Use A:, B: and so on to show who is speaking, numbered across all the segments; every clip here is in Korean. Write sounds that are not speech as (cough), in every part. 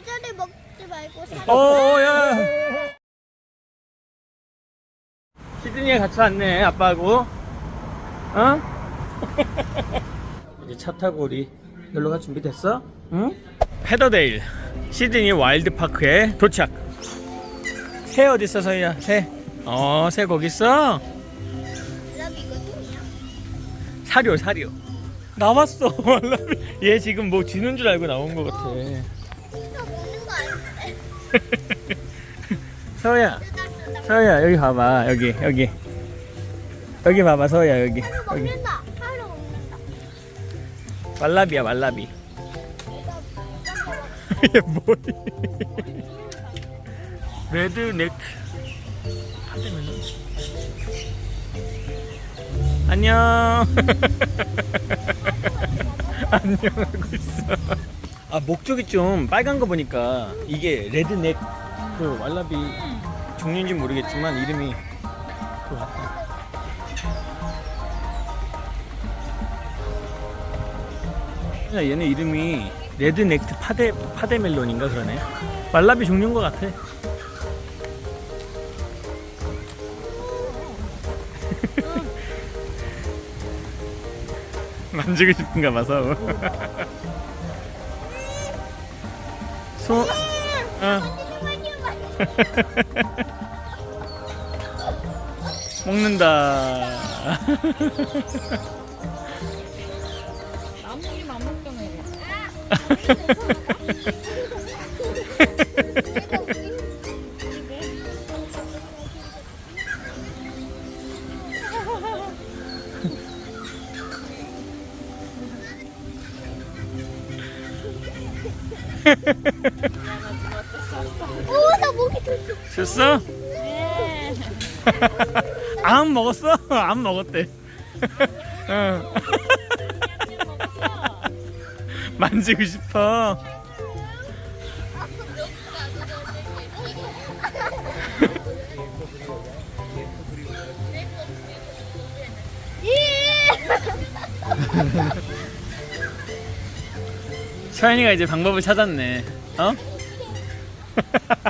A: 과자를 먹지 말고 사.
B: 어, 야. 시드니에 같이 왔네, 아빠하고. 어? (laughs) 이제 차 타고 우리 놀러 갈 준비 됐어? 응? 페더데일 시드니 와일드파크에 도착. 새 어디 있어, 서희야? 새. 어, 새 거기 있어? 사료, 사료. 나왔어. (laughs) 얘 지금 뭐 쥐는 줄 알고 나온 것 같아.
A: 쓰다 쓰다.
B: 서희야 여기 봐봐 여기 여기. 여기 봐봐 서희야 여기 여기. 말라비야 말라비. (laughs) 이게 뭐야? 레드넥 안녕. (laughs) 안녕 하고 있어 아 목적이 좀 빨간 거 보니까 이게 레드넥 그 왈라비 종류인지 모르겠지만 이름이 그거 같아 야, 얘네 이름이 레드넥트 파데 파데 멜론인가 그러네. 말라비 종류인 것 같아. (laughs) 만지고 싶은가 봐서. (laughs) 먹는다.
C: 나무님 안 먹잖아 이거.
A: 오, 줬어.
C: 네.
B: 안 먹었어? 안 먹었대. 응. 만지고 싶어. 서연이가 이제 방법을 찾았네. 어? (laughs)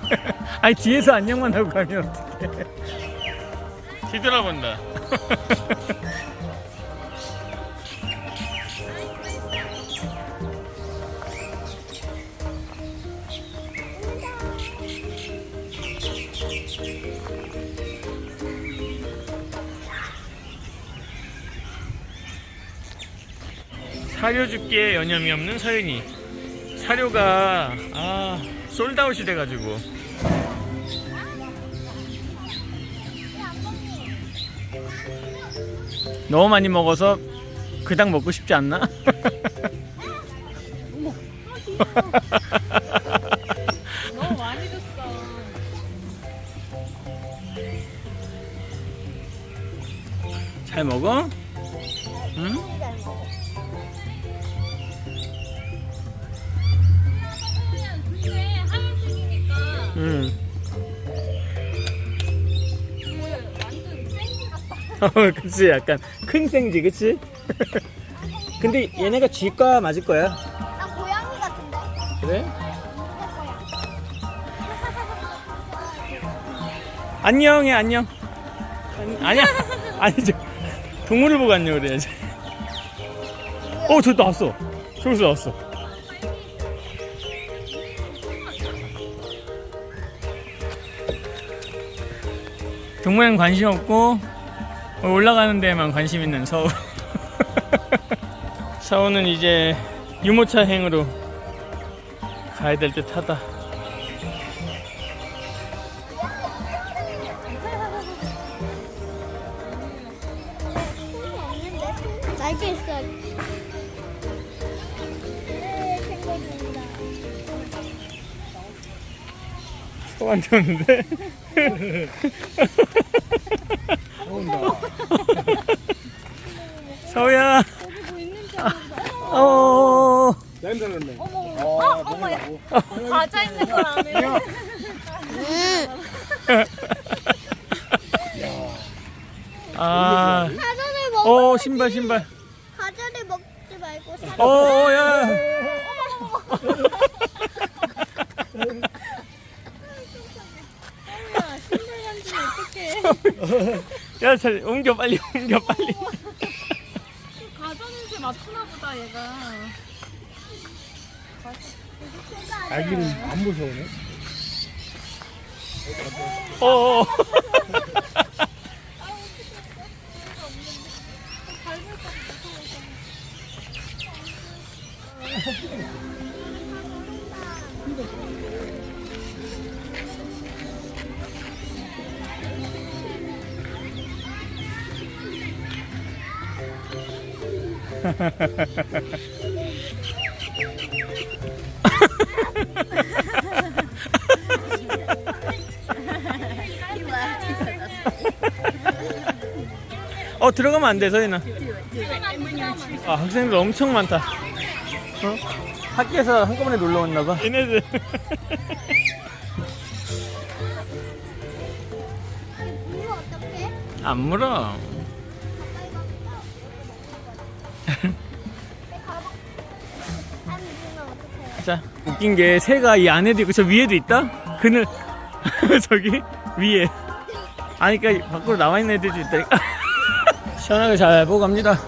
B: (laughs) 아니 뒤에서 안녕만 하고 가면 어떡해. 뒤돌아본다. 죽기에 여념이 없는 서윤이 사료가 아 솔드아웃이 돼가지고 너무 많이 먹어서 그닥 먹고 싶지 않나?
C: 너무 많이 줬어.
B: 잘 먹어? 응? (laughs) 그치 약간 큰 생지 그치? (laughs) 근데 얘네가 쥐과 맞을 거야
A: 나 고양이 같은데?
B: 그래?
A: 내 거야.
B: 안녕해 안녕 아니, 아니야 (laughs) 아니죠 동물을 보고 안녕 그래야지 어 저기 나왔어 저기서 나왔어 동물엔 관심 없고 올라가는 데만 관심 있는 서울. (laughs) 서울은 이제 유모차 행으로 가야 될 듯 하다. 소안 좋는데? (laughs) (laughs) 서우야.
C: 뭐 있는 줄 알았는데.
B: 어.
D: 냄새 났네.
C: 어머,
D: 아,
C: 어머,
D: 먹으라고.
C: 과자 있는 걸 안 해.
D: 야,
B: 아.
A: 과자를 먹어.
B: 어 신발 신발.
A: 과자를 먹지 말고 사람.
B: 어 야.
C: 야, (laughs) 신발 만지면 어떡해. (laughs)
B: 야, 잘 옮겨 빨리 옮겨 빨리.
C: 냄새 맡으나 보다, 얘가.
D: 아기는 안 무서우네.
B: 어. (laughs) 어. 어 들어가면 안 돼, 서인아. 아 학생들 엄청 많다. 어? 학교에서 한꺼번에 놀러 왔나 봐. 얘네들. 안 물어. 자, 웃긴 게 새가 이 안에도 있고 저 위에도 있다? 그늘 (laughs) 저기 위에. 아니 그러니까 밖으로 나와 있는 애들도 있다니까. (laughs) 시원하게 잘 보고 갑니다.